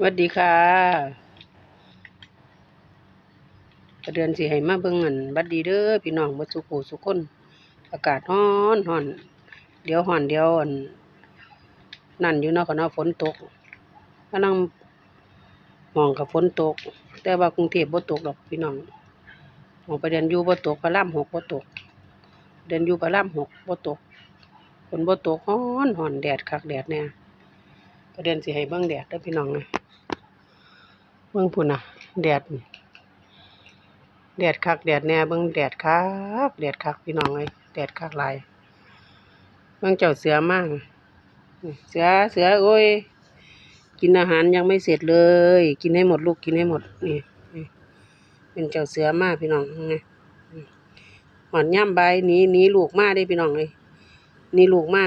สวัสดีค่ะประเดือนสิให้มาเบิ่งอันบัดดีเด้อพี่น้องบ่สุขสุคนอากาศร้อนร้อน เดี๋ยวร้อนเดี๋ยวอันนั่นอยู่เนาะก็เนาะฝนตกกำลังมองกับฝนตก แต่ว่ากรุงเทพบ่ตกดอกพี่น้องหมองประเดือนอยู่บ่ตกพระรามหกบ่ตก เดือนอยู่พระรามหกบ่ตกฝนบ่ตกร้อนร้อนแดดคักแดดแน่ประเดือนสิให้เบิ่งแดดเด้อพี่น้องนะ บิ่งพุ่นน่ะแดดแดดคักแดดแน่เบิ่งแดดคักแดดคักพี่น้องเอ้ยแดดคักหลายเบิ่งเจ้าเสือมากเสือเสือโอ้ยกินอาหารยังไม่เสร็จเลย กินให้หมดลูกกินให้หมดนี่เป็นเจ้าเสือมากพี่น้องไงหอนย่ำใบหนีหนีลูกมาได้พี่น้องเอ้ยหนีลูกมา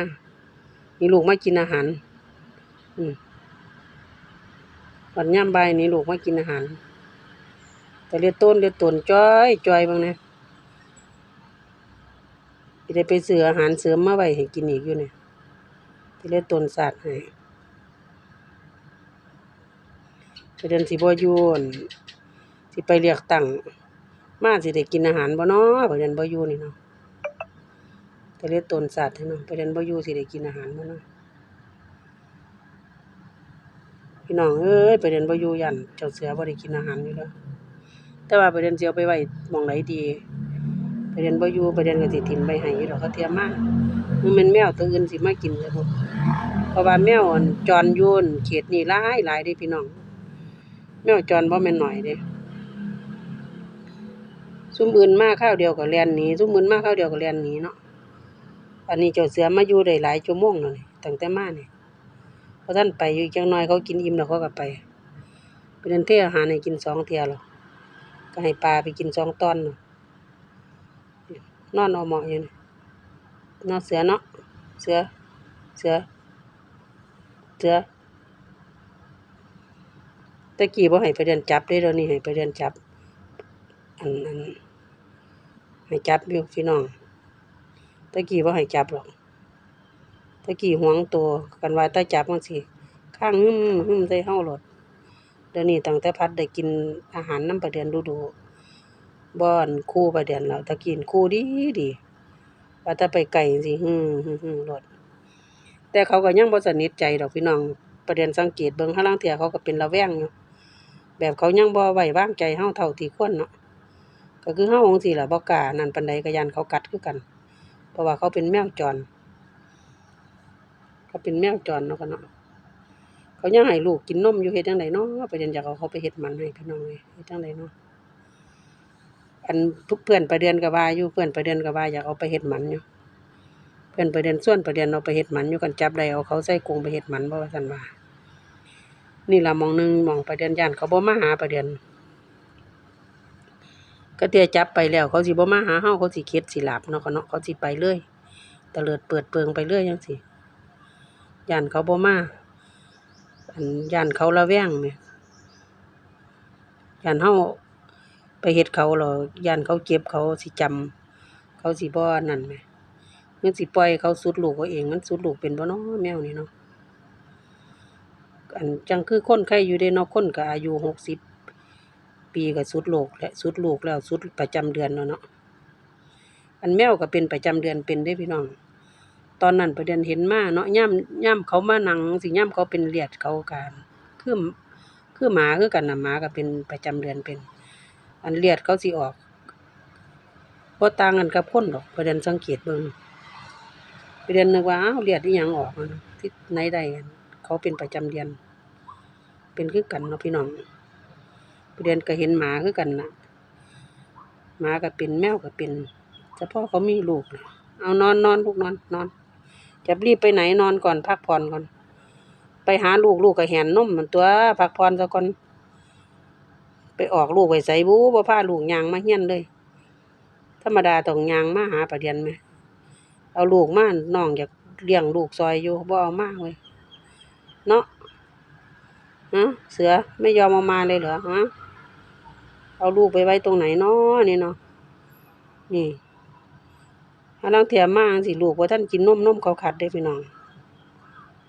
หนีลูกมากินอาหาร อืม ตอนย่ำใบนี่ลูกมากินอาหาร แต่เลือต้นเลือต้นจ้อยจ้อยบางนะจะได้ไปซื้ออาหารเสริมมาไว้ให้กินอีกอยู่เนี่ยแต่เลือต้นสัตว์ให้ไปเดินสิบ่อยู่อั่นสิไปเรียกตั้งมาสิได้กินอาหารบ่เนาะไปเดินบ่อยูนี่เนาะแต่เลือต้นสัตว์ให้เนาะไปเดินบ่อยูสิได้กินอาหารบ่เนาะ พี่น้องเอ้ยไปเดินบ่อยู่ยันเจ้าเสือบ่ได้กินอาหารอยู่แล้วแต่ว่าไปเดินสิเอาไปไว้มองไหนดีไปเดินบ่อยู่ไปเดินก็สิถิ่มไปให้อยู่ดอกเขาเตรียมมากมันเป็นแมวตัวอื่นสิมากินเลยบ่เพราะว่าแมวอันจรอยู่อั่นเขตนี้หลายหลายเด้พี่น้อง แมวจรบ่แม่นหน้อยเด้ซุมอื่นมาคราวเดียวก็แล่นหนีซุมอื่นมาคราวเดียวก็แล่นหนีเนาะอันนี้เจ้าเสือมาอยู่ได้หลายชั่วโมงแล้วนี่ตั้งแต่มานี่ เพอท่านไปอยู่จังน้อยเขากินอิ่มแล้วเขาก็ไปไปเดินเที่ยวอาหารให้กินสองเที่ยหรอก็ให้ปลาไปกินสองตอนนาะนอนเอาเหมาะอยู่นี่นอนเสือเนาะเสือเสือเสือตะกี้บ่ให้ไปเดินจับเด้เดี๋ยวนี้ให้ไปเดินจับ อันอันให้จับอยู่พี่น้องตะกี้บ่ให้จับหรอก ตะกี้หวงตัวกันว่าตาจับจังซี่ข้างหึ่มหึ่มใส่เฮาโลดเดี๋ยวนี้ตั้งแต่พัดได้กินอาหารน้ำประเดือนดูๆบ่อนคู่ประเดือนแล้วตะกินคู่ดีดีว่าแต่ไปไกลจังซี่หึมหึมหึมโลดแต่เขาก็ยังบ่สนิทใจดอกพี่น้องประเดือนสังเกตเบิ่งห่าล่างเที่ยเขาก็เป็นระแวงอยู่แบบเขายังบ่ไว้วางใจเฮาเท่าที่ควรเนาะก็คือเฮาจังซี่ล่ะบ่กล้านั่นปานใดก็ย้านเขากัดคือกัน เพราะว่าเขาเป็นแมวจร เขาเป็นแมวจรเนาะกันเนาะเขายังให้ลูกกินนมอยู่เฮ็ดจังไดเนาะไปเรียนอยากเอาเขาไปเฮ็ดหมันให้พี่น้องเอ้ยเฮ็ดจังไดเนาะอันทุกเพื่อนไปเรียนก็ว่าอยู่เพื่อนไปเรียนก็ว่าอยากเอาไปเฮ็ดหมันอยู่เพื่อนไปเรียนส่วนไปเรียนเอาไปเฮ็ดหมันอยู่กันจับได้เอาเขาใส่กรงไปเฮ็ดหมันบ่ว่าซั่นว่า นี่ล่ะมองหนึงมองไปเรียนย่านเขาบ่มาหาไปเรียนก็เที่ยจับไปแล้ว เขาสิบ่มาหาเฮาเขาสิเข็ดสิหลาบเนาะเขาเนาะเขาสิไปเลยตะเลิดเปิดเปิงไปเรื่อยจังซี่ ย่านเขาบ่มาอันย่านเขาระแวงแหมย่านเฮาไปเฮ็ดเขาแล้วย่านเขาเจ็บเขาสิจำเขาสิบ่นั่นแหมมันสิปล่อยเขาสุดลูกเขาเองมันสุดลูกเป็นบ่เนาะแมวนี่เนาะอันจังคือคนไข้อยู่เด้เนาะคนก็อายุ60ปีก็สุดโลกและสุดลูกแล้วสุดประจำเดือนแล้วเนาะอันแมวก็เป็นประจำเดือนเป็นเด้พี่น้อง ตอนนั้นประเด็นเห็นมาเนาะย่ำย่ำเขามาหนังสิย่ำเขาเป็นเลียดเขาการคือคือหมาคือกันนะหมาก็เป็นประจำเดือนเป็น อันเลียดเขาสิออกบ่ต่างกันกับคนดอกประเด็นสังเกตเบิ่งประเด็นนึกว่าอ้าวเลียดอีหยังออกที่ไหนได้กันเขาเป็นประจำเดือน เป็นคือกันเนาะพี่น้องประเด็นก็เห็นหมาคือกันนะหมาก็เป็นแมวก็เป็นเฉพาะเขามีลูกนะเอานอนนอนลูกนอนนอน จะรีบไปไหนนอนก่อนพักผ่อนก่อน ไปหาลูกลูกก็แหนนมมันตัวพักผ่อนซะก่อน ไปออกลูกไว้ใส่บูบ่พาลูกยางมาเฮียนเลย ธรรมดาต้องยางมาหาประเดียนไหม เอาลูกมาน้องอยากเลี้ยงลูกซอยอยู่บ่เอามากเว้ยเนาะฮะเสือไม่ยอมเอามาเลยเหรอฮะเอาลูกไปไว้ตรงไหนเนาะนี่เนาะนี่ ถ้าลางเทียมาจั่งสิลูกว่าท่านกินนมนมเขาขัดเด้พี่น้อง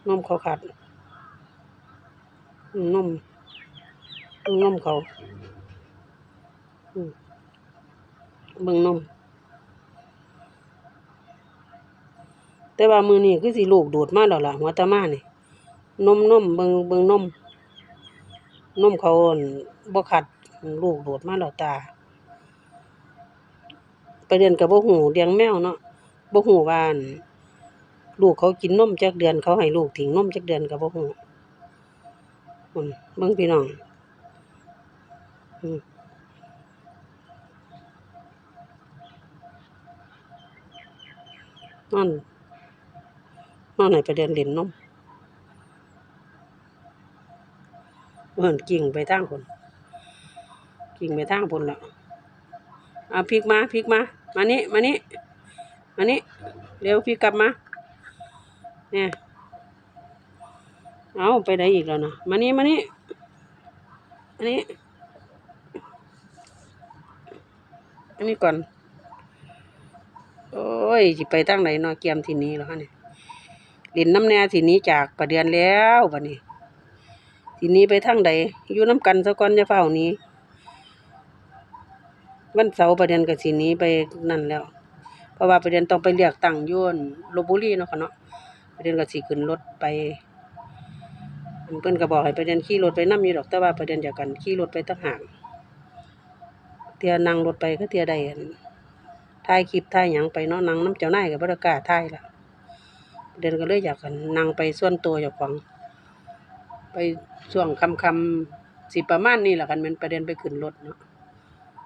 นมเขาขัดอืมนมเบิ่งนมเขาเบิ่งนม แต่ว่ามือนี้คือสิลูกดูดมาแล้วล่ะหัวตามานี่นมนมเบิ่งเบิ่งนมนมเขาบ่ขัดลูกดูดมาแล้วตา เรียนก็บ่ฮู้เลี้ยงแมวเนาะบ่ฮู้ว่าอั่นลูกเขากินนมจักเดือนเขาให้ลูกทิ้งนมจักเดือนก็บ่ฮู้อืมเบิ่งพี่น้องอืมนนนอนให้ไปเดินเล่นนมเอิ้นกิ่งไปทางพุ่นกิ่งไปทางพุ่นแล้วเอาพลิกมาพลิกมา มานี่มานี่มานี่เร็วพลิกลับมาเนี่ยเอาไปไหนอีกแล้วนะมานี่มานี่อันนี้ อันนี้ก่อน โอ้ยสิไปทางไหนนาะเกียมทีนี้แล้วฮะเนี่ยเล่นน้ำแน่ทีนี้จากประเดือนแล้วบัดนี้ ทีนี้ไปทางใดอยู่น้ำกันซะก่อนจะเฝ้านี้ วันเสาร์ประเดือนก็สิหนี้ไปนั่นแล้ว เพราะว่าประเดือนต้องไปเรียกตั้งยวนลพบุรีเนาะค่ะเนาะประเดือนก็สิขึ้นรถไปเพิ่นก็บอกให้ประเดือนขี่รถไปนํอยู่ดอกแต่ว่าประเดือนเดียวกันขี่รถไปต่างหากเที่ยนั่งรถไปก็เที่ยได้ถ่ายคลิปถ่ายหยังไปเนาะนั่งน้ำเจ้านายก็บ่ได้กล้าถ่ายล่ะประเดือนก็เลยอยากอั่นนั่งไปส่วนตัวเจ้าของไปช่วงค่ำสิประมาณนี้ล่ะกันแม่นประเด็นไปขึ้นรถเนาะ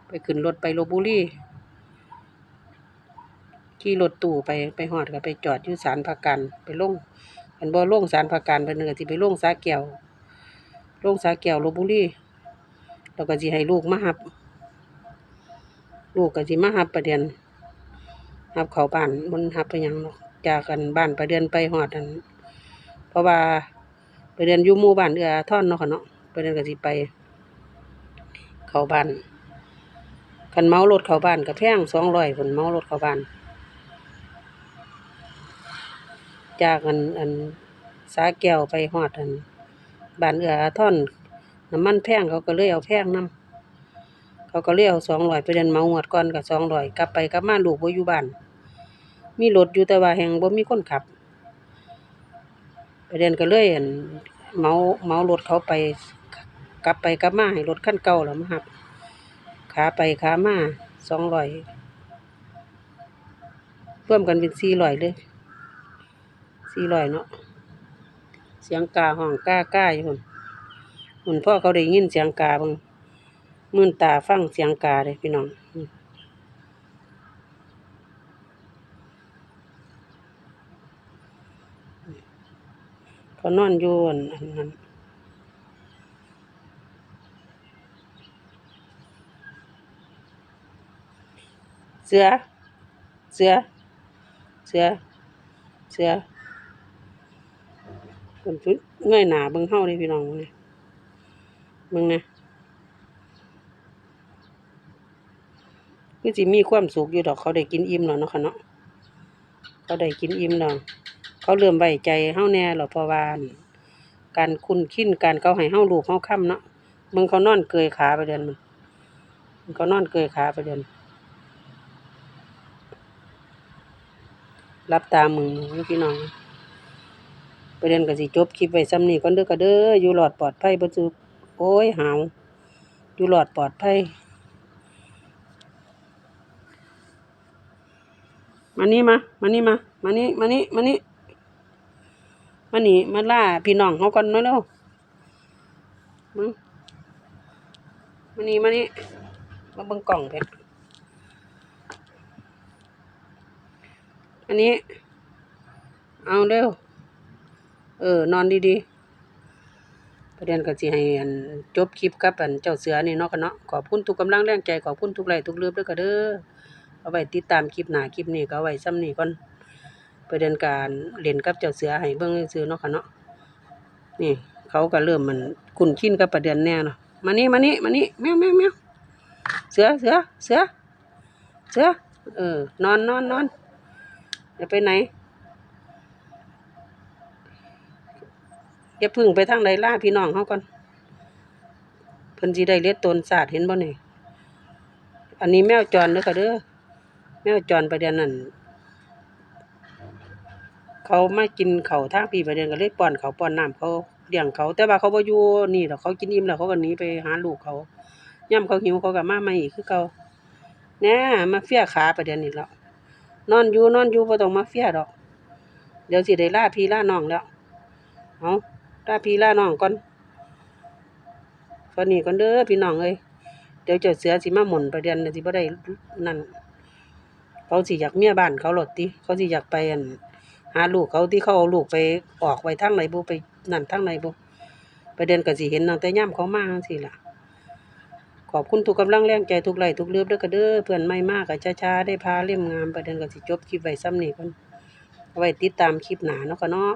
ไปขึ้นรถไปลบุรีขี่รถตู้ไปไปฮอดก็ไปจอดอยู่ศาลพระการไปลงอันบ่ลงศาลพระการเพิ่นก็สิไปลงสาแก้วลงสาแก้วลพบุรีแล้วก็สิให้ลูกมารับ ลูกก็สิมารับประเด็นรับเขาบ้านบ่รับไปยังหรอกจากกันบ้านประเด็นไปฮอดอัน เพราะว่าไปเรียนอยู่หมู่บ้านเอือท่อนเนาะค่ะเนาะไปเรียนก็สิไป เขาบ้าน คันเมารถเข้าบ้านก็แพงสองร้อยพุ่นเมารถเข้าบ้าน จากอันอันสาแก้วไปฮอดอันบ้านเอืออาท่อนน้ำมันแพงเขาก็เลยเอาแพงนํเขาก็เลยเอาสองร้อยไปเรียนเมางวดก่อนก็สองร้อยกลับไปกลับมาลูกบ่อยู่บ้านมีรถอยู่แต่ว่าแฮงบ่มีคนขับไปเรียนก็เลยอันเมาเมารถเขาไปกลับไปกลับมาให้รถคันเก่าแล้วมารับ ขาไปขามาสองร้อยรวมกันเป็นสี่ร้อยเลยสี่ร้อยเนาะเสียงกาห้องกากาอยู่หุ่นหุ่นพ่อเขาได้ยินเสียงกาเบังมื่นตาฟังเสียงกาเลยพี่น้องเขานอนอยู่อันอันนั้ เสือ เสือ เสือ เสือคนชุดเงยหนาเบิ่งเฮาเลยพี่น้องนี่เบิ่งนะคือสิมีความสุขอยู่ดอกเขาได้กินอิ่มแล้วเนาะค่ะเนาะเขาได้กินอิ่มแล้วเขาเริ่มไว้ใจเฮาแน่แล้วเพราะว่านการคุ้นคินการเขาให้เฮาลูกเฮาค้ำเนาะมึงเขานอนเกยขาไปเดือนมันมึงเขานอนเกยขาไปเดือน รับตามึงพี่น้องประเด็นก็สิจบคลิปไว้ซ้ำนี้ก่อนเด้อก็เด้ออยู่รอดปลอดภัยบ่จุโอ้ยหาวอยู่รอดปลอดภัยมานี่มา มานี่มา มานี่ มานี่ มานี่ มานี่ มาล่าพี่น้องเฮาก่อนเนาะเร็วมึงมานี่ มานี่ มาเบิ่งกล่องเพชร อันนี้ เอาเร็ว เออ นอนดีๆ ประเด็นก็สิให้อันจบคลิปกับอันเจ้าเสือนี่เนาะกันเนาะ ขอบคุณทุกกำลังแรงใจ ขอบคุณทุกไลค์ทุกเลือบด้วยก็เด้อ เอาไว้ติดตามคลิปหน้าคลิปนี้ก็เอาไว้ซ้ำนี้ก่อนประเด็นการเล่นกับเจ้าเสือให้เบิ่งซื่อเนาะค่ะเนาะ นี่ เขาก็เริ่มมันคุ้นชินกับประเด็นแน่เนาะ มานี่มานี่มานี่แมวแมวแมวเสือเสือเสือเสือเออนอนนอนนอนอย่า ไปไหนอย่าพึ่งไปทางใดล่าพี่น้องเขาก่อนเพิ่นสิได้เลียดตนศาสตร์เห็นบ่นี่อันนี้แมวจรเด้อค่ะเด้อแมวจรประเดี๋ยวนั้นเขามากินเขาทางพี่ประเดี๋ยวก็เลยป้อนเขาป้อนน้ำเขาเลี้ยงเขา แต่ว่าเขาบ่อยู่นี่ดอกเขากินอิ่มแล้วเขาก็หนีไปหาลูกเขายามเขาหิวเขาก็มาใหม่อีกคือเก่าแหน่มาเฟี้ยขาประเดี๋ยวนี้แล้ว นอนอยู่นอนอยู่บ่ต้องมาเฟียดอก เดี๋ยวสิได้ลาพี่ลาน้องแล้วเอาล่าพี่ลาน้องก่อนตอนนี้ก่อนเด้อพี่น้องเอ้ยเดี๋ยวเจ้าเสือสิมาหมุนประเดี๋ยวน่ะสิบ่ได้นั่นเขาสิอยากเมียบ้านเขาหลดติเขาสิอยากไปอันหาลูกเขาที่เขาเอาลูกไปออกไว้ทางไหนบ่ไปนั่นทางไหนบ่ประเด็นก็สิเห็นตั้งแต่ยามเขามาจังซี่ล่ะ อบคุณทุกกำลังแรงใจทุกไหลทุกเลือบเด้อก็เด้อเพื่อนใหม่มากก็ช้าๆได้พาเล่มงามประเด็นก็สิจบคลิปไว้ซ้ำนี้ก่อนเอาไว้ติดตามคลิปหนาเนาะค่ะเนาะ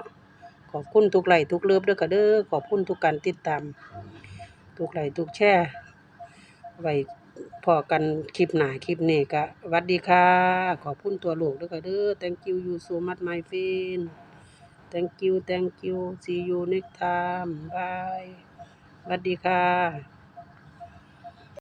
ขอบคุณทุกไหลทุกเลือบเด้อก็เด้อขอบคุณทุกการติดตาม ทุกไหลทุกแชร์ไว้พอกันคลิปหนาคลิปนี้ก็วัดดีค่ะ ขอบคุณตัวลูกเด้อค่ะเด้อ thank you you so much my friend thank you thank you see you next time bye หวัดดีค่ะ